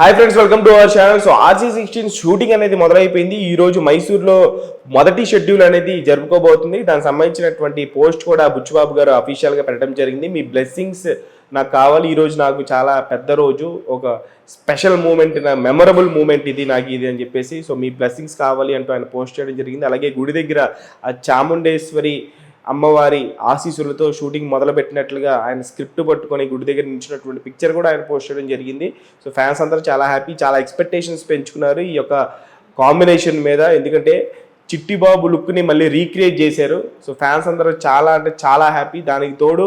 Hi friends welcome to our channel so RC sixteen shooting అనేది మొదలైపోయింది. ఈ రోజు మైసూర్లో మొదటి షెడ్యూల్ అనేది జరుపుకోబోతుంది. దానికి సంబంధించినటువంటి పోస్ట్ కూడా బుచ్చుబాబు గారు అఫీషియల్గా పెట్టడం జరిగింది. మీ బ్లెస్సింగ్స్ నాకు కావాలి. ఈ రోజు నాకు చాలా పెద్ద రోజు. ఒక స్పెషల్ మూమెంట్ నా మెమరబుల్ మూమెంట్ ఇది నాకు ఇది అని చెప్పేసి. సో మీ బ్లెస్సింగ్స్ కావాలి అంటూ ఆయన పోస్ట్ చేయడం జరిగింది. అలాగే గుడి దగ్గర ఆ చాముండేశ్వరి అమ్మవారి ఆశీస్సులతో షూటింగ్ మొదలుపెట్టినట్లుగా ఆయన స్క్రిప్ట్ పట్టుకొని గుడి దగ్గర నించినటువంటి పిక్చర్ కూడా ఆయన పోస్ట్ చేయడం జరిగింది. సో ఫ్యాన్స్ అందరూ చాలా హ్యాపీ చాలా ఎక్స్పెక్టేషన్స్ పెంచుకున్నారు ఈ యొక్క కాంబినేషన్ మీద. ఎందుకంటే చిట్టిబాబు లుక్ని మళ్ళీ రీక్రియేట్ చేశారు. సో ఫ్యాన్స్ అందరూ చాలా అంటే చాలా హ్యాపీ దానికి తోడు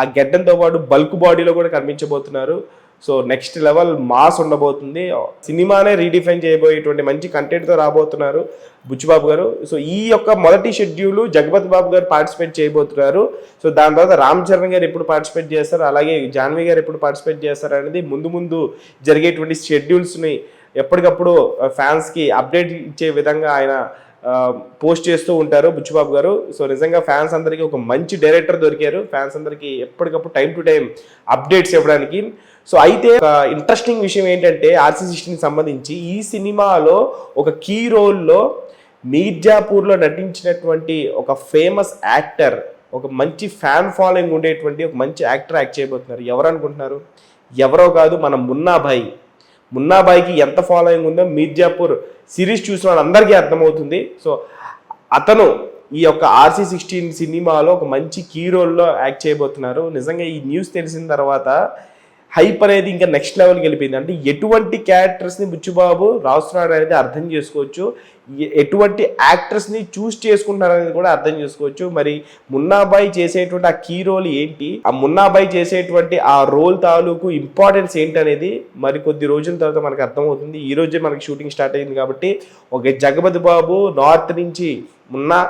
ఆ గెడ్డంతో పాటు బల్క్ బాడీలో కూడా కనిపించబోతున్నారు. సో నెక్స్ట్ లెవెల్ మాస్ ఉండబోతుంది. సినిమానే రీడిఫైన్ చేయబోయేటువంటి మంచి కంటెంట్తో రాబోతున్నారు బుచ్చిబాబు గారు. సో ఈ యొక్క మొదటి షెడ్యూల్ జగపతి బాబు గారు పార్టిసిపేట్ చేయబోతున్నారు. సో దాని తర్వాత రామ్ చరణ్ గారు ఎప్పుడు పార్టిసిపేట్ చేస్తారు అలాగే జాన్వి గారు ఎప్పుడు పార్టిసిపేట్ చేస్తారు అనేది ముందు ముందు జరిగేటువంటి షెడ్యూల్స్ని ఎప్పటికప్పుడు ఫ్యాన్స్కి అప్డేట్ ఇచ్చే విధంగా ఆయన పోస్ట్ చేస్తూ ఉంటారు బుచ్చిబాబు గారు. సో నిజంగా ఫ్యాన్స్ అందరికీ ఒక మంచి డైరెక్టర్ దొరికారు. ఫ్యాన్స్ అందరికీ ఎప్పటికప్పుడు టైం టు టైం అప్డేట్స్ ఇవ్వడానికి. సో అయితే ఇంట్రెస్టింగ్ విషయం ఏంటంటే ఆర్సీ సిక్స్టీన్కి సంబంధించి ఈ సినిమాలో ఒక కీ రోల్లో మీర్జాపూర్లో నటించినటువంటి ఒక ఫేమస్ యాక్టర్ ఒక మంచి ఫ్యాన్ ఫాలోయింగ్ ఉండేటువంటి ఒక మంచి యాక్టర్ యాక్ట్ చేయబోతున్నారు. ఎవరు అనుకుంటున్నారు? ఎవరో కాదు మన మున్నాభాయ్. మున్నాబాయికి ఎంత ఫాలోయింగ్ ఉందో మీర్జాపూర్ సిరీస్ చూసిన వాళ్ళందరికీ అర్థమవుతుంది. సో అతను ఈ యొక్క ఆర్సీ సిక్స్టీన్ సినిమాలో ఒక మంచి కీ రోల్లో యాక్ట్ చేయబోతున్నారు. నిజంగా ఈ న్యూస్ తెలిసిన తర్వాత హైప్ అనేది ఇంకా నెక్స్ట్ లెవెల్కి వెళ్ళిపోయింది. అంటే ఎటువంటి క్యారెక్టర్స్ని బుచ్చుబాబు రాస్తున్నాడు అనేది అర్థం చేసుకోవచ్చు. ఎటువంటి యాక్టర్స్ని చూస్ చేసుకుంటున్నారు అనేది కూడా అర్థం చేసుకోవచ్చు. మరి మున్నాబాయి చేసేటువంటి ఆ కీ రోల్ ఏంటి? ఆ మున్నాబాయి చేసేటువంటి ఆ రోల్ తాలూకు ఇంపార్టెన్స్ ఏంటి అనేది మరి కొద్ది రోజుల తర్వాత మనకు అర్థమవుతుంది. ఈ రోజే మనకి షూటింగ్ స్టార్ట్ అయింది కాబట్టి ఒక జగపతి బాబు నార్త్ నుంచి మున్నా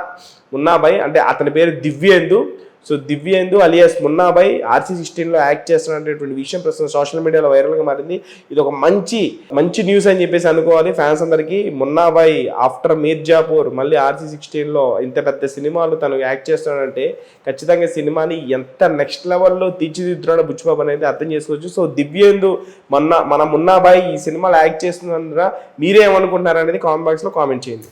మున్నాబాయ్ అంటే అతని పేరు Divyendu. So Divyendu alias Munnabhai RC సిక్స్టీన్లో యాక్ట్ చేస్తున్నటువంటి విషయం ప్రస్తుతం సోషల్ మీడియాలో వైరల్గా మారింది. ఇది ఒక మంచి మంచి న్యూస్ అని చెప్పేసి అనుకోవాలి. ఫ్యాన్స్ అందరికీ మున్నాబాయ్ ఆఫ్టర్ మీర్జాపూర్ మళ్ళీ ఆర్సీ సిక్స్టీన్లో ఇంత పెద్ద సినిమాలు తను యాక్ట్ చేస్తున్నాడంటే ఖచ్చితంగా సినిమాని ఎంత నెక్స్ట్ లెవెల్లో తీర్చిదిద్దుతున్నాడో బుచ్చిబాబు అనేది అర్థం చేసుకోవచ్చు. సో దివ్యేందు మొన్న మన మున్నాబాయ్ ఈ సినిమాలో యాక్ట్ చేస్తున్నందున మీరేమనుకుంటున్నారు అనేది కామెంట్ బాక్స్లో కామెంట్ చేయండి.